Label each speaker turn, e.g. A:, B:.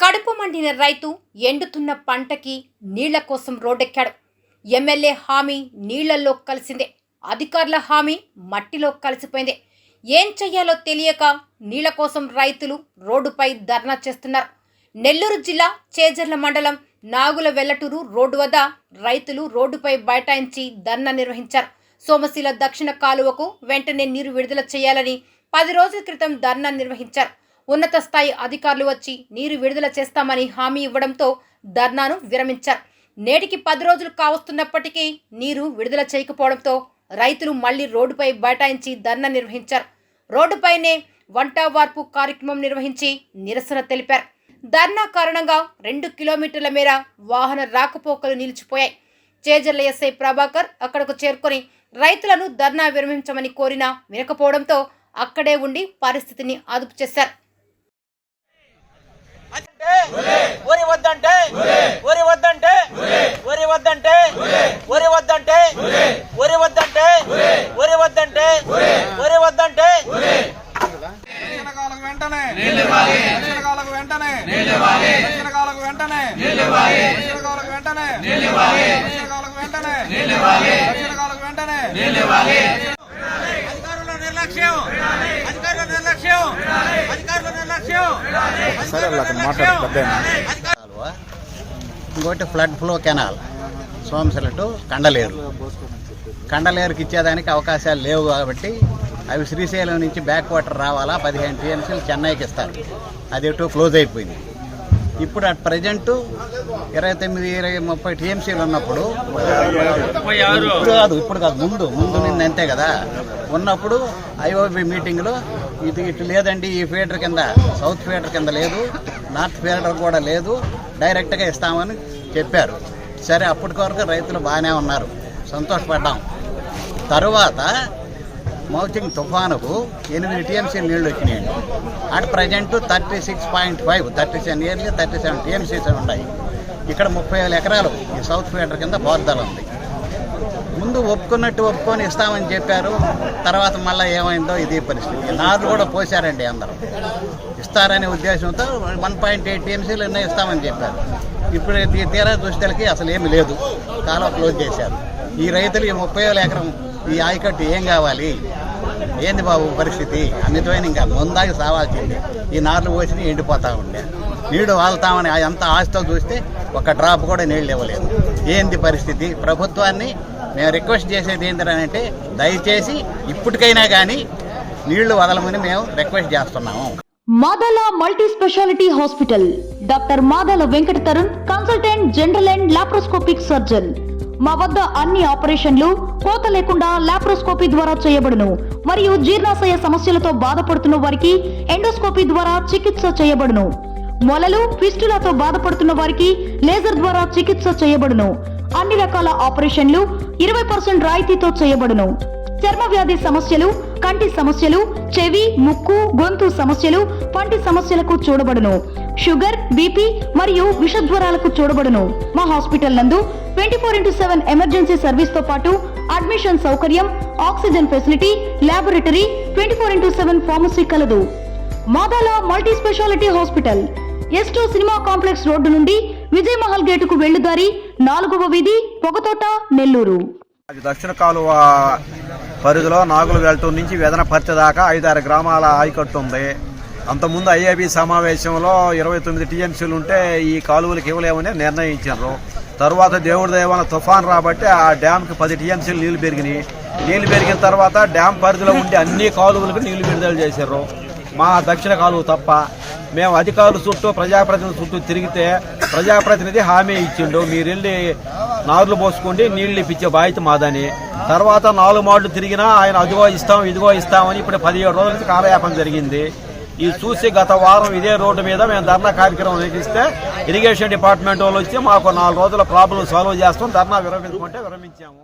A: కడుపు మండిన రైతు ఎండుతున్న పంటకి నీళ్ళ కోసం రోడ్డెక్కాడు. ఎమ్మెల్యే హామీ నీళ్ళలో కలిసిందే. అధికారుల హామీ మట్టిలో కలిసిపోయిందే. ఏం చెయ్యాలో తెలియక నీళ్ళ కోసం రైతులు రోడ్డుపై ధర్నా చేస్తున్నారు. నెల్లూరు జిల్లా చేజర్ల మండలం నాగుల వెల్లటూరు రోడ్డు వద్ద రైతులు రోడ్డుపై బైఠాయించి ధర్నా నిర్వహించారు. సోమశిల దక్షిణ కాలువకు వెంటనే నీరు విడుదల చేయాలని పది రోజుల క్రితం ధర్నా నిర్వహించారు. ఉన్నత స్థాయి అధికారులు వచ్చి నీరు విడుదల చేస్తామని హామీ ఇవ్వడంతో ధర్నాను విరమించారు. నేటికి పది రోజులు కావస్తున్నప్పటికీ నీరు విడుదల చేయకపోవడంతో రైతులు మళ్ళీ రోడ్డుపై బైఠాయించి ధర్నా నిర్వహించారు. రోడ్డుపైనే వంట వార్పు కార్యక్రమం నిర్వహించి నిరసన తెలిపారు. ధర్నా కారణంగా రెండు కిలోమీటర్ల మేర వాహన రాకపోకలు నిలిచిపోయాయి. చేజర్ల ఎస్ఐ ప్రభాకర్ అక్కడకు చేరుకొని రైతులను ధర్నా విరమించమని కోరినా వినకపోవడంతో అక్కడే ఉండి పరిస్థితిని అదుపు చేశారు
B: అంటే వరి వద్దంటే వరి వద్దంటే వరి వద్దంటే? వరి వద్దంటే? వరి వద్దంటే? వరి వద్దంటే? వరి వద్దంటే?
C: వెంటనే. వెంటనే. వెంటనే. వెంటనే. వెంటనే. దక్షిణకాలకు వెంటనే.
B: అధికారుల నిర్లక్ష్యం. అధికారుల నిర్లక్ష్యం. అధికారుల నిర్లక్ష్యం.
C: సరే అతను మాట్లాడు పెద్ద
D: కాలువ ఇంకోటి flood flow canal. Somasila to Kandaleru. కండలేరుకి ఇచ్చేదానికి అవకాశాలు లేవు కాబట్టి అవి శ్రీశైలం నుంచి బ్యాక్ వాటర్ రావాలా? పదిహేను టీఎంసీలు చెన్నైకి ఇస్తారు. అది ఎటు క్లోజ్ అయిపోయింది. ఇప్పుడు అట్ ప్రజెంట్ ఇరవై తొమ్మిది ఇరవై ముప్పై టీఎంసీలు ఉన్నప్పుడు ఇప్పుడు కాదు ఇప్పుడు కాదు ముందు ముందు నిన్న అంతే కదా. ఉన్నప్పుడు ఐఓబి మీటింగ్లో ఇది ఇటు లేదండి ఈ ఫీడర్ కింద సౌత్ ఫీడర్ కింద లేదు నార్త్ ఫీడర్ కూడా లేదు డైరెక్ట్గా ఇస్తామని చెప్పారు. సరే అప్పటి వరకు రైతులు బాగానే ఉన్నారు. సంతోషపడ్డాం. తరువాత మౌచింగ్ తుఫానుకు ఎనిమిది టీఎంసీ నీళ్ళు వచ్చినాయండి అటు present thirty six point five thirty seven yearly thirty seven TMCs ఉన్నాయి. ఇక్కడ ముప్పై వేల ఎకరాలు ఈ సౌత్ ఫీడర్ కింద పారుదల ఉంది. ముందు ఒప్పుకున్నట్టు ఒప్పుకొని ఇస్తామని చెప్పారు. తర్వాత మళ్ళీ ఏమైందో ఇది పరిస్థితి. నార్లు కూడా పోశారండి అందరూ. ఇస్తారనే ఉద్దేశంతో వన్ పాయింట్ ఎయిట్ టీఎంసీలు ఇస్తామని చెప్పారు. ఇప్పుడు తీరా దృష్టిలకి అసలు ఏమి లేదు. కాలువ క్లోజ్ చేశారు. ఈ రైతులు ఈ ముప్పై వేల ఎకరం ఈ ఆయకట్టు ఏం కావాలి? ఏంది బాబు పరిస్థితి? అమితమైన ఇంకా ముందాకి సావాల్సింది. ఈ నార్లు పోసి ఎండిపోతా ఉండే. నీడు వాళ్తామని అంత ఆశతో చూస్తే ఒక డ్రాప్ కూడా నీళ్ళు ఇవ్వలేదు. ఏంది పరిస్థితి? ప్రభుత్వాన్ని మేము రిక్వెస్ట్ చేసేది ఏంటంటే దయచేసి ఇప్పటికైనా కానీ నీళ్ళు వదలమని మేము రిక్వెస్ట్ చేస్తున్నాము.
E: Madala multi speciality hospital doctor Madala Venkata Tarun consultant general and laparoscopic surgeon. మా వద్ద అన్ని ఆపరేషన్లు కోత లేకుండా లాప్రోస్కోపీ ద్వారా చేయబడును. మరియు జీర్ణాశయ సమస్యలతో బాధపడుతున్న వారికి ఎండోస్కోపీ ద్వారా చికిత్స చేయబడును. మొలలు ఫిస్టులతో బాధపడుతున్న వారికి లేజర్ ద్వారా చికిత్స చేయబడును. అన్ని రకాల ఆపరేషన్లు ఇరవై పర్సెంట్ రాయితీతో చేయబడును. చర్మ వ్యాధి సమస్యలు కంటి సమస్యలు చెవి ముక్కు గొంతు సమస్యలు పంటి సమస్యలకు చూడబడును. షుగర్ బీపీ మరియు విషజ్వరాలకు చూడబడును. మా హాస్పిటల్ నందు twenty four into seven emergency సర్వీస్తో పాటు అడ్మిషన్ సౌకర్యం oxygen facility laboratory twenty four into seven pharmacy కలదు. Madala multi speciality hospital S two cinema complex road నుండి విజయ్ మహల్ గేటుకు వెళ్ళుదారి నాలుగవ వీధి పొగతోట నెల్లూరు.
C: దక్షిణ కాలువ పరిధిలో నాగుల వెళ్తూ నుంచి వెదనపర్తి దాకా ఐదారు గ్రామాల ఆయకట్టు ఉంది. అంతకుముందు ఐఏబి సమావేశంలో ఇరవై తొమ్మిది టీఎంసీలు ఉంటే ఈ కాలువలకు ఇవ్వలేమని నిర్ణయించారు. తర్వాత దేవుడి దేవన తుఫాన్ రాబట్టి ఆ డ్యామ్కి పది టీఎంసీలు నీళ్ళు పెరిగినాయి. నీళ్ళు పెరిగిన తర్వాత డ్యామ్ పరిధిలో ఉండే అన్ని కాలువలకు నీళ్ళు విడుదల చేశారు. మా దక్షిణ కాలువ తప్ప మేము అధికారుల చుట్టూ ప్రజాప్రతినిధి చుట్టూ తిరిగితే ప్రజాప్రతినిధి హామీ ఇచ్చిండు. మీరు వెళ్ళి నార్లు పోసుకోండి నీళ్ళు ఇప్పించే బాధ్యత మాదని. తర్వాత నాలుగు మాటలు తిరిగినా ఆయన అదిగో ఇస్తాం ఇదిగో ఇస్తామని ఇప్పుడు పదిహేడు రోజుల నుంచి కాలయాపన జరిగింది. ఇది చూసి గత వారం ఇదే రోడ్డు మీద మేము ధర్నా కార్యక్రమం నిర్వహిస్తే ఇరిగేషన్ డిపార్ట్మెంట్ వాళ్ళు వచ్చి మాకు నాలుగు రోజుల ప్రాబ్లం సాల్వ్ చేస్తాం. ధర్నా విరమించుకుంటే విరమించాము.